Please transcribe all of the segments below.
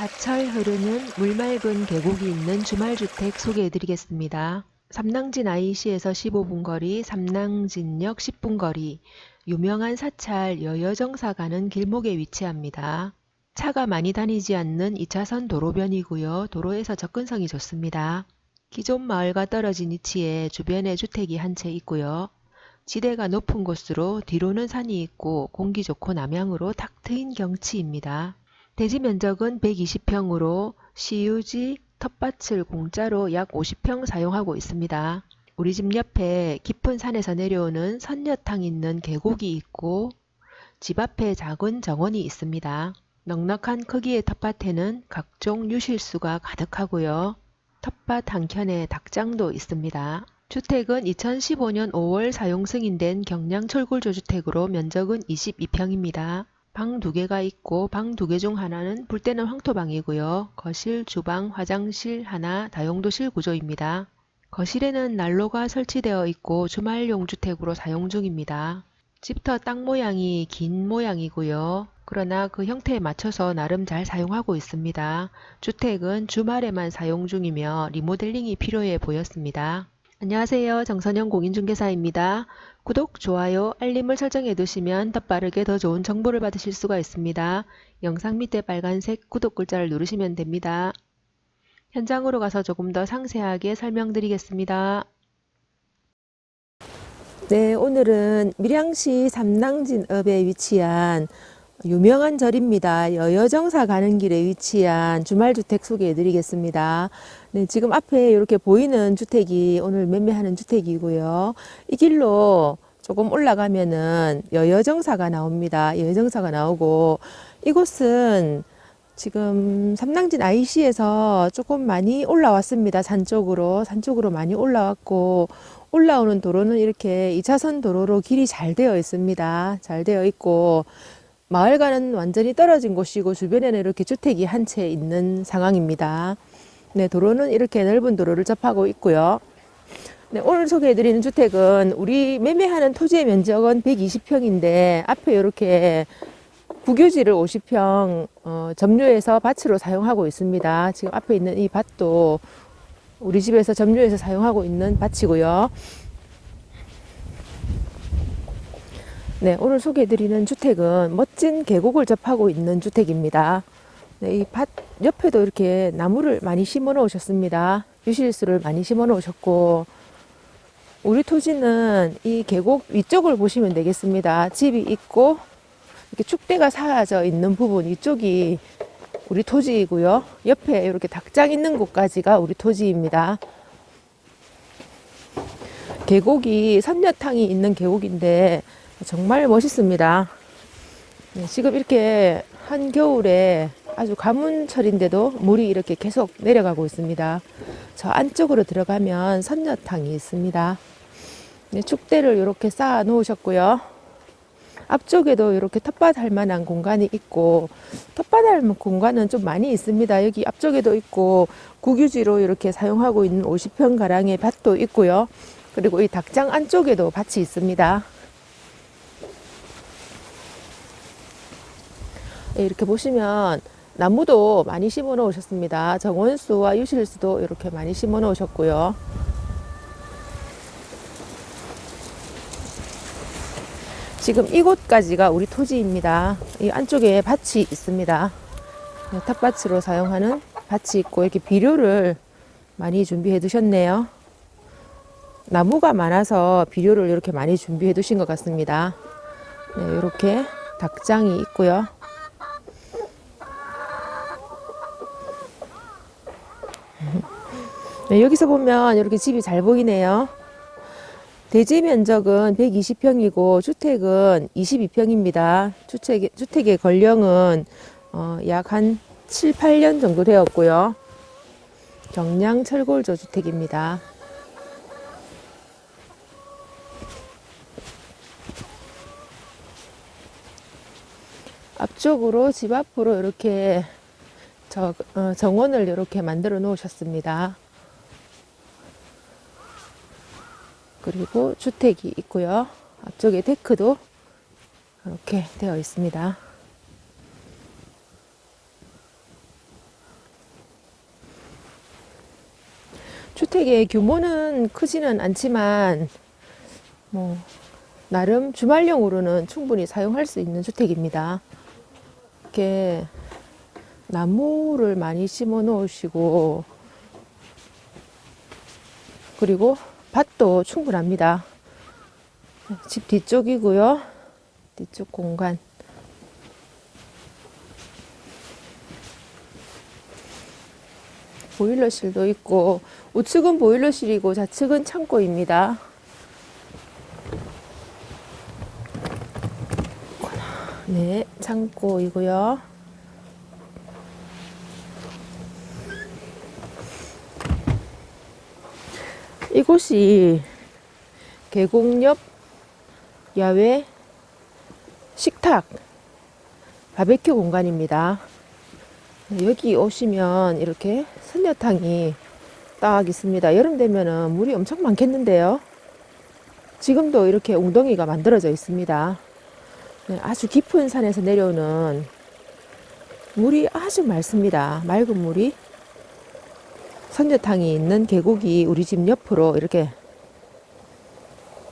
사철 흐르는 물맑은 계곡이 있는 주말주택 소개해드리겠습니다. 삼낭진 IC에서 15분 거리, 삼낭진역 10분 거리, 유명한 사찰 여여정사 가는 길목에 위치합니다. 차가 많이 다니지 않는 2차선 도로변이고요. 도로에서 접근성이 좋습니다. 기존 마을과 떨어진 위치에 주변에 주택이 한 채 있고요. 지대가 높은 곳으로 뒤로는 산이 있고 공기 좋고 남향으로 탁 트인 경치입니다. 대지 면적은 120평으로 시유지 텃밭을 공짜로 약 50평 사용하고 있습니다. 우리 집 옆에 깊은 산에서 내려오는 선녀탕 있는 계곡이 있고 집 앞에 작은 정원이 있습니다. 넉넉한 크기의 텃밭에는 각종 유실수가 가득하고요. 텃밭 한켠에 닭장도 있습니다. 주택은 2015년 5월 사용 승인된 경량 철골조 주택으로 면적은 22평입니다. 방 두 개가 있고 방 두 개 중 하나는 불 때는 황토방이고요. 거실, 주방, 화장실 하나 다용도실 구조입니다. 거실에는 난로가 설치되어 있고 주말용 주택으로 사용 중입니다. 집터 땅 모양이 긴 모양이고요. 그러나 그 형태에 맞춰서 나름 잘 사용하고 있습니다. 주택은 주말에만 사용 중이며 리모델링이 필요해 보였습니다. 안녕하세요. 정선영 공인중개사입니다. 구독, 좋아요, 알림을 설정해 두시면 더 빠르게 더 좋은 정보를 받으실 수가 있습니다. 영상 밑에 빨간색 구독 글자를 누르시면 됩니다. 현장으로 가서 조금 더 상세하게 설명드리겠습니다. 네, 오늘은 밀양시 삼낭진읍에 위치한 유명한 절입니다. 여여정사 가는 길에 위치한 주말주택 소개해 드리겠습니다. 네, 지금 앞에 이렇게 보이는 주택이 오늘 매매하는 주택이고요. 이 길로 조금 올라가면은 여여정사가 나옵니다. 여여정사가 나오고 이곳은 지금 삼낭진 IC에서 조금 많이 올라왔습니다. 산 쪽으로. 산 쪽으로 많이 올라왔고 올라오는 도로는 이렇게 2차선 도로로 길이 잘 되어 있습니다. 잘 되어 있고 마을과는 완전히 떨어진 곳이고 주변에는 이렇게 주택이 한 채 있는 상황입니다. 네, 도로는 이렇게 넓은 도로를 접하고 있고요. 네, 오늘 소개해드리는 주택은 우리 매매하는 토지의 면적은 120평인데 앞에 이렇게 국유지를 50평 어, 점유해서 밭으로 사용하고 있습니다. 지금 앞에 있는 이 밭도 우리 집에서 점유해서 사용하고 있는 밭이고요. 네, 오늘 소개해드리는 주택은 멋진 계곡을 접하고 있는 주택입니다. 네, 이 밭 옆에도 이렇게 나무를 많이 심어 놓으셨습니다. 유실수를 많이 심어 놓으셨고, 우리 토지는 이 계곡 위쪽을 보시면 되겠습니다. 집이 있고, 이렇게 축대가 사라져 있는 부분, 이쪽이 우리 토지이고요. 옆에 이렇게 닭장 있는 곳까지가 우리 토지입니다. 계곡이 선녀탕이 있는 계곡인데 정말 멋있습니다. 네, 지금 이렇게 한겨울에 아주 가문철인데도 물이 이렇게 계속 내려가고 있습니다. 저 안쪽으로 들어가면 선녀탕이 있습니다. 네, 축대를 이렇게 쌓아 놓으셨고요. 앞쪽에도 이렇게 텃밭 할 만한 공간이 있고 텃밭 할 공간은 좀 많이 있습니다. 여기 앞쪽에도 있고 국유지로 이렇게 사용하고 있는 50평 가량의 밭도 있고요. 그리고 이 닭장 안쪽에도 밭이 있습니다. 네, 이렇게 보시면 나무도 많이 심어 놓으셨습니다. 정원수와 유실수도 이렇게 많이 심어 놓으셨고요. 지금 이곳까지가 우리 토지입니다. 이 안쪽에 밭이 있습니다. 네, 텃밭으로 사용하는 밭이 있고 이렇게 비료를 많이 준비해 두셨네요. 나무가 많아서 비료를 이렇게 많이 준비해 두신 것 같습니다. 네, 이렇게 닭장이 있고요. 네, 여기서 보면 이렇게 집이 잘 보이네요. 대지 면적은 120평이고 주택은 22평입니다. 주택, 주택의 권령은 어, 약한 7, 8년 정도 되었고요. 경량 철골조 주택입니다. 앞쪽으로 집 앞으로 이렇게 저, 어, 정원을 이렇게 만들어 놓으셨습니다. 그리고 주택이 있고요. 앞쪽에 데크도 이렇게 되어 있습니다. 주택의 규모는 크지는 않지만 뭐 나름 주말용으로는 충분히 사용할 수 있는 주택입니다. 이렇게 나무를 많이 심어 놓으시고 그리고 밭도 충분합니다. 집 뒤쪽이고요. 뒤쪽 공간. 보일러실도 있고 우측은 보일러실이고 좌측은 창고입니다. 네, 창고이고요. 이곳이 계곡 옆 야외 식탁 바베큐 공간입니다. 네, 여기 오시면 이렇게 선녀탕이 딱 있습니다. 여름 되면은 물이 엄청 많겠는데요. 지금도 이렇게 웅덩이가 만들어져 있습니다. 네, 아주 깊은 산에서 내려오는 물이 아주 맑습니다. 맑은 물이 선녀탕이 있는 계곡이 우리 집 옆으로 이렇게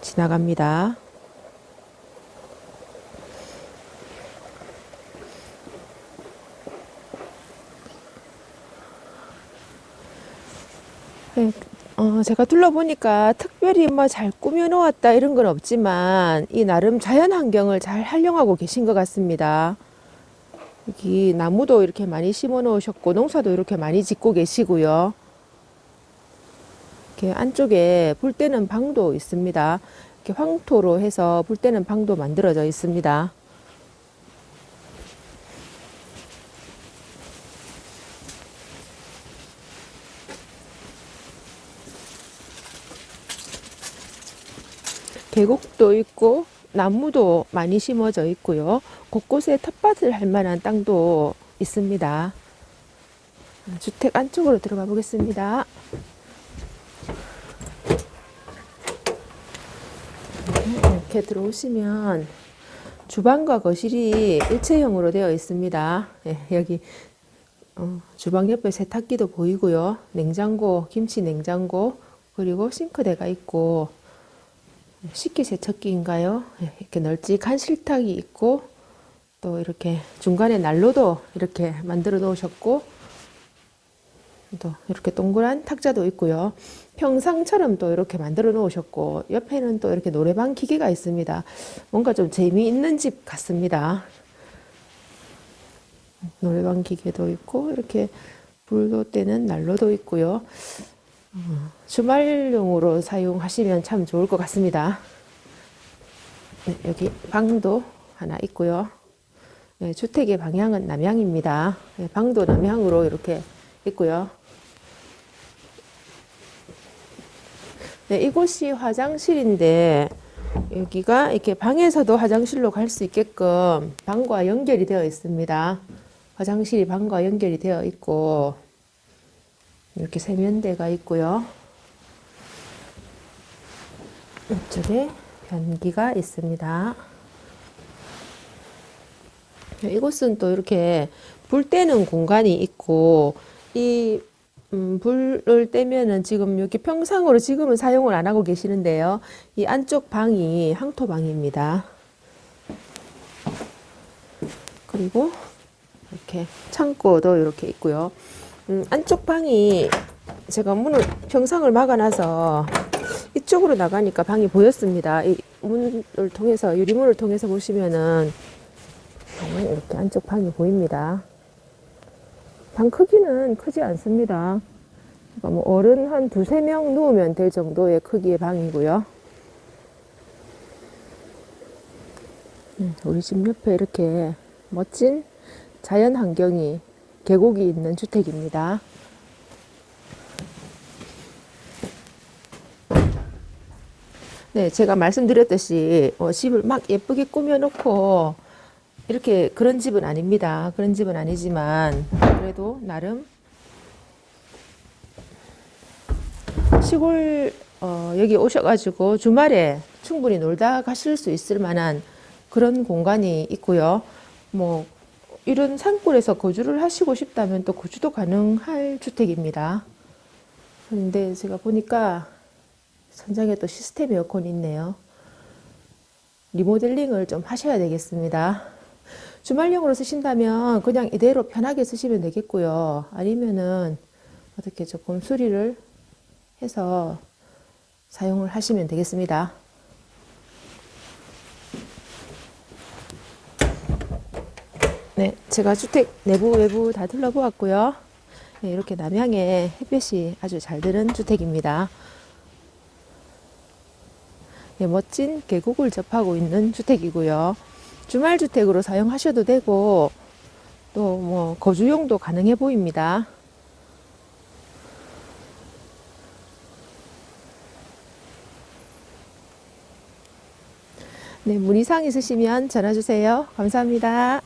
지나갑니다. 네, 어, 제가 둘러보니까 특별히 뭐 잘 꾸며놓았다 이런 건 없지만 이 나름 자연 환경을 잘 활용하고 계신 것 같습니다. 여기 나무도 이렇게 많이 심어 놓으셨고 농사도 이렇게 많이 짓고 계시고요. 이렇게 안쪽에 불 때는 방도 있습니다. 이렇게 황토로 해서 불 때는 방도 만들어져 있습니다. 계곡도 있고 나무도 많이 심어져 있고요. 곳곳에 텃밭을 할 만한 땅도 있습니다. 주택 안쪽으로 들어가 보겠습니다. 이렇게 들어오시면 주방과 거실이 일체형으로 되어 있습니다. 예, 여기 어, 주방 옆에 세탁기도 보이고요. 냉장고, 김치 냉장고, 그리고 싱크대가 있고 식기세척기인가요? 예, 이렇게 널찍한 실탁이 있고 또 이렇게 중간에 난로도 이렇게 만들어 놓으셨고 또 이렇게 동그란 탁자도 있고요. 평상처럼 또 이렇게 만들어 놓으셨고 옆에는 또 이렇게 노래방 기계가 있습니다. 뭔가 좀 재미있는 집 같습니다. 노래방 기계도 있고 이렇게 불도 때는 난로도 있고요. 어, 주말용으로 사용하시면 참 좋을 것 같습니다. 네, 여기 방도 하나 있고요. 네, 주택의 방향은 남향입니다. 네, 방도 남향으로 이렇게 있고요. 네, 이곳이 화장실인데 여기가 이렇게 방에서도 화장실로 갈 수 있게끔 방과 연결이 되어 있습니다. 화장실이 방과 연결이 되어 있고 이렇게 세면대가 있고요. 이쪽에 변기가 있습니다. 이곳은 또 이렇게 불 때는 공간이 있고 이 음, 불을 떼면은 지금 여기 평상으로 지금은 사용을 안 하고 계시는데요. 이 안쪽 방이 항토방입니다. 그리고 이렇게 창고도 이렇게 있고요. 음, 안쪽 방이 제가 문을 평상을 막아놔서 이쪽으로 나가니까 방이 보였습니다. 이 문을 통해서 유리문을 통해서 보시면은 이렇게 안쪽 방이 보입니다. 방 크기는 크지 않습니다. 그러니까 뭐 어른 한 두세 명 누우면 될 정도의 크기의 방이고요. 음, 우리 집 옆에 이렇게 멋진 자연 환경이 계곡이 있는 주택입니다. 네, 제가 말씀드렸듯이 어, 집을 막 예쁘게 꾸며놓고 이렇게 그런 집은 아닙니다. 그런 집은 아니지만 그래도 나름 시골 어, 여기 오셔가지고 주말에 충분히 놀다 가실 수 있을 만한 그런 공간이 있고요. 뭐 이런 산골에서 거주를 하시고 싶다면 또 거주도 가능할 주택입니다. 그런데 제가 보니까 천장에 또 시스템 에어컨이 있네요. 리모델링을 좀 하셔야 되겠습니다. 주말용으로 쓰신다면 그냥 이대로 편하게 쓰시면 되겠고요. 아니면은 어떻게 조금 수리를 해서 사용을 하시면 되겠습니다. 네, 제가 주택 내부 외부 다 둘러보았고요. 네, 이렇게 남향에 햇볕이 아주 잘 드는 주택입니다. 네, 멋진 계곡을 접하고 있는 주택이고요. 주말 주택으로 사용하셔도 되고 또 뭐 거주용도 가능해 보입니다. 네, 문의사항 있으시면 전화 주세요. 감사합니다.